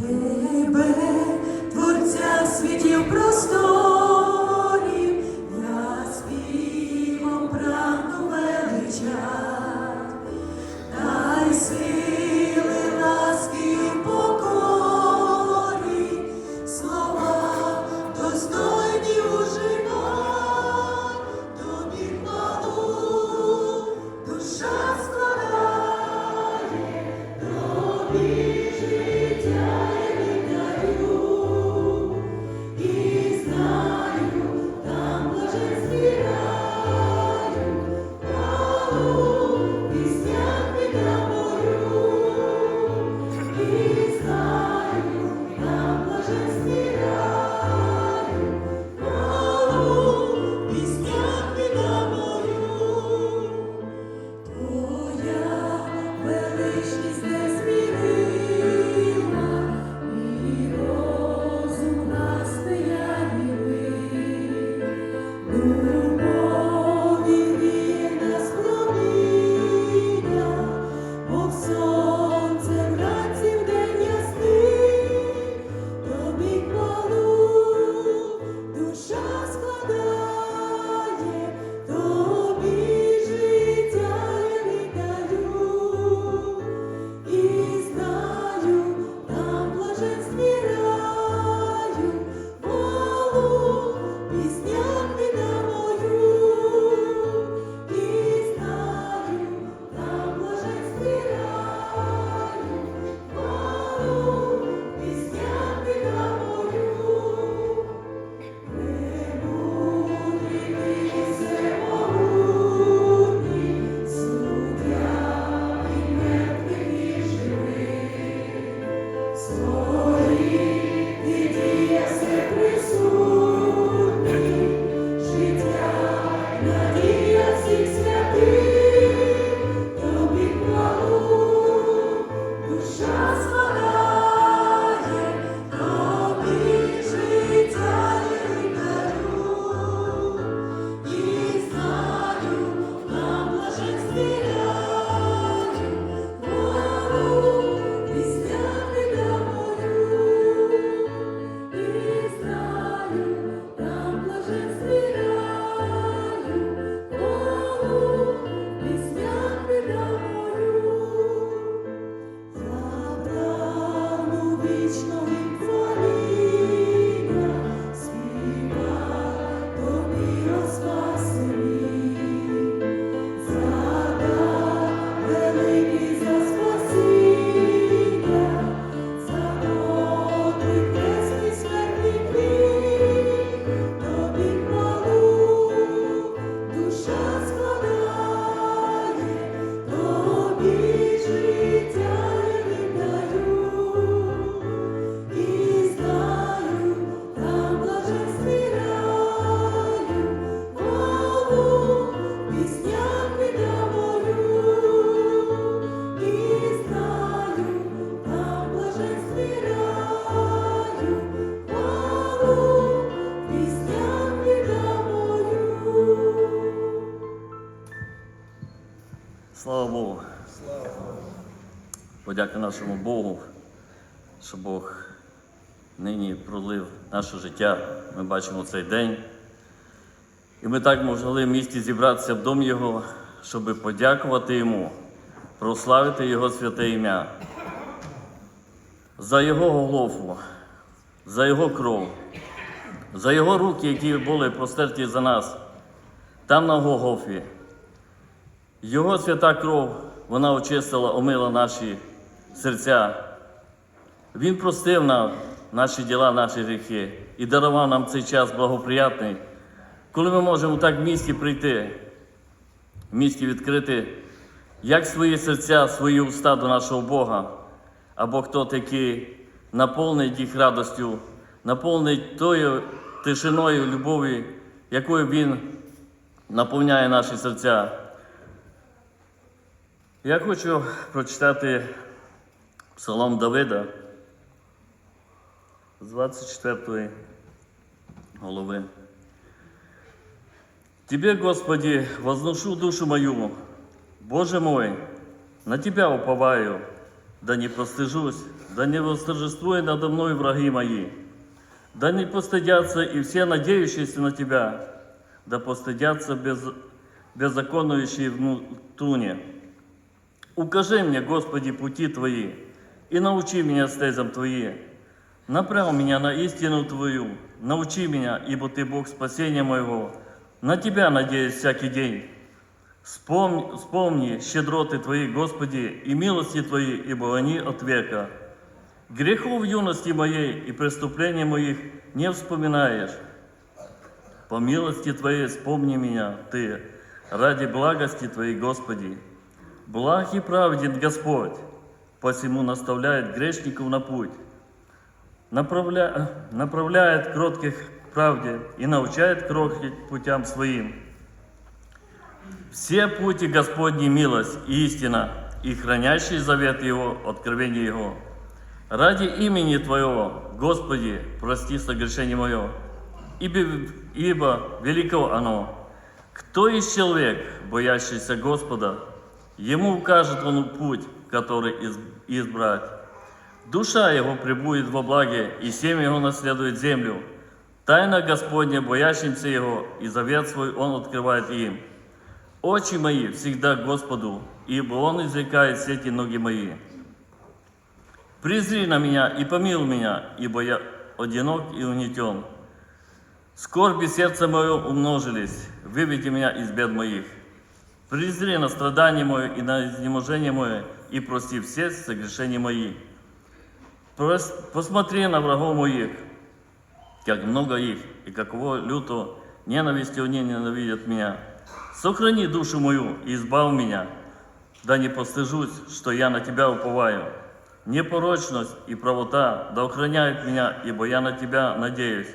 through. Подяка нашому Богу, що Бог нині пролив наше життя. Ми бачимо цей день. І ми так могли в місті зібратися в дом Його, щоб подякувати Йому, прославити Його святе ім'я. За Його голову, за Його кров, за Його руки, які були простерті за нас, там на Голгофі. Його свята кров, вона очистила, омила наші серця. Він простив нам наші діла, наші гріхи і дарував нам цей час благоприятний, коли ми можемо так в місті прийти, в місті відкрити як свої серця, свої уста до нашого Бога, або хто такий наповнить їх радостю, наповнить тою тишиною любові, якою Він наповняє наші серця. Я хочу прочитати Псалом Давида з 24 голови. Тебе, Господи, возношу душу мою, Боже мой, на Тебя уповаю. да не постыжусь, да не восторжествуют надо мной враги мои, да не постыдятся и все надеющиеся на Тебя, да постыдятся без, беззаконующие в туне. Укажи мне, Господи, пути Твои, и научи меня стезям Твои. Направь меня на истину Твою, научи меня, ибо Ты Бог спасения моего. На Тебя надеюсь всякий день. Вспомни, вспомни щедроты Твои, Господи, и милости Твои, ибо они от века. Грехов юности моей и преступлений моих не вспоминаешь. По милости Твоей вспомни меня, Ты, ради благости Твоей, Господи. Благ и праведен Господь, посему наставляет грешников на путь, направля... направляет кротких к правде и научает кротких путям своим. Все пути Господни милость и истина, и хранящий завет Его, откровение Его. Ради имени Твоего, Господи, прости согрешение мое, ибо, ибо велико оно. Кто из человек, боящийся Господа, ему укажет он путь, который из- избрать. Душа его пребудет во благе, и семя его наследует землю. Тайна Господня, боящимся его, и завет свой он открывает им. Очи мои всегда Господу, ибо Он извлекает сети ноги мои. Призри на меня и помилуй меня, ибо я одинок и угнетен. Скорби сердца мое умножились, выведи меня из бед моих. Призри на страдание мое и на изнеможение мое, и прости все согрешения мои. Посмотри на врагов моих, как много их, и каково люто ненавистью они ненавидят меня. Сохрани душу мою и избав меня, да не постыжусь, что я на Тебя уповаю. Непорочность и правота да охраняют меня, ибо я на Тебя надеюсь.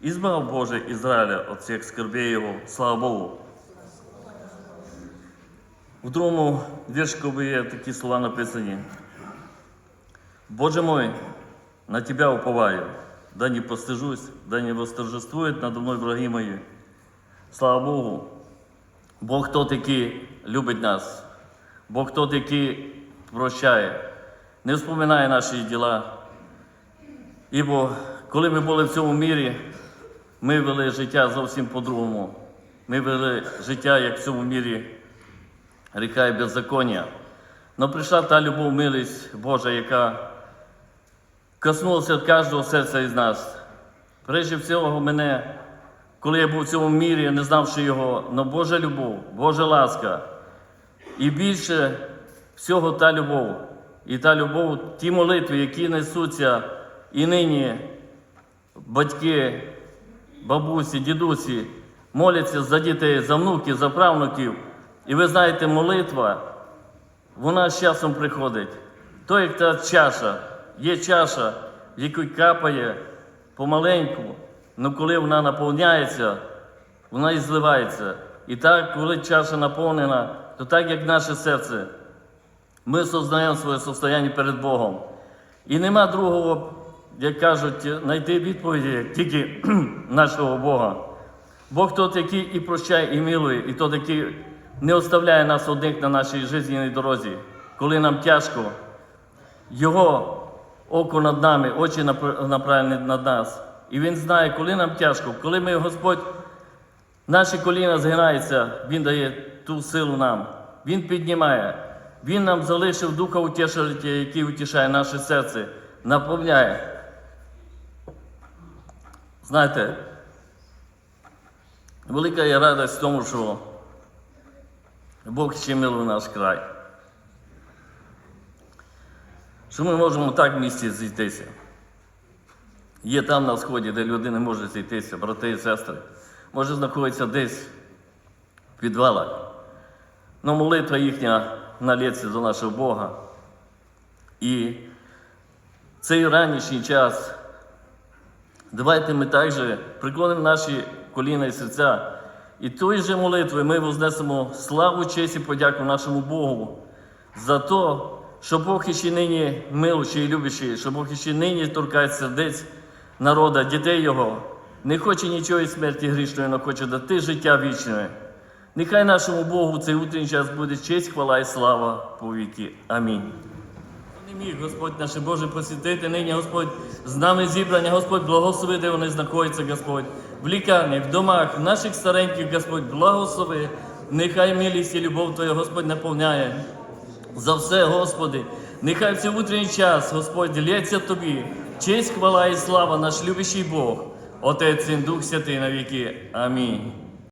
Избав, Боже, Израиля от всех скорбей его, слава Богу. В другому віршику є такі слова написані. Боже мой, на Тебя уповаю, да не постыжусь, да не восторжествуют надо мной враги мои. Слава Богу, Бог тот, який любить нас, Бог тот, який прощає, не вспоминає наші діла. Ібо коли ми були в цьому мірі, ми вели життя зовсім по-другому. Ми вели життя, як в цьому мірі гріха і беззаконня. Но прийшла та любов, милість Божа, яка коснулася кожного серця із нас. Прежде всього мене, коли я був в цьому мірі, не знавши його, но Божа любов, Божа ласка. І більше всього та любов. І та любов, ті молитви, які несуться і нині батьки, бабусі, дідусі моляться за дітей, за внуків, за правнуків. І ви знаєте, молитва, вона з часом приходить. То, як та чаша, є чаша, в яку капає помаленьку, але коли вона наповняється, вона і зливається. І так, коли чаша наповнена, то так як наше серце, ми сознаємо своє состояння перед Богом. І нема другого, як кажуть, знайти відповіді, тільки нашого Бога. Бог тот, який і прощає, і милує, і тот, який не оставляє нас одних на нашій життєвій дорозі, коли нам тяжко. Його око над нами, очі напр- направлені над нас. І Він знає, коли нам тяжко, коли ми, Господь, наші коліна згинаються, Він дає ту силу нам. Він піднімає. Він нам залишив духа утішителя, який утішає наше серце, наповняє. Знаєте, велика є радість в тому, що Бог ще милує наш край. Що ми можемо так в місті зійтися. Є там на сході, де люди не можуть зійтися, брати і сестри. Може знаходиться десь в підвалах. Но молитва їхня налється до нашого Бога. І цей ранішній час давайте ми також приклонимо наші коліна і серця. І тої же молитви ми вознесемо славу, честь і подяку нашому Богу за те, що Бог іще нині милущий і любящий, що Бог іще нині торкає сердець народа, дітей Його. Не хоче нічого із смерті грішної, але хоче дати життя вічне. Нехай нашому Богу цей утренній час буде честь, хвала і слава по віки. Амінь. Зміг, Господь наше Боже, посвятити нині, Господь, з нами зібрання, Господь, благослови, де вони знаходяться, Господь, в лікарнях, в домах, в наших стареньких, Господь, благослови. Нехай милість і любов Твоя, Господь, наповняє. За все, Господи, нехай в цей утренній час, Господь, лється Тобі. Честь, хвала і слава, наш любящий Бог, Отець і Дух Святий на віки. Амінь.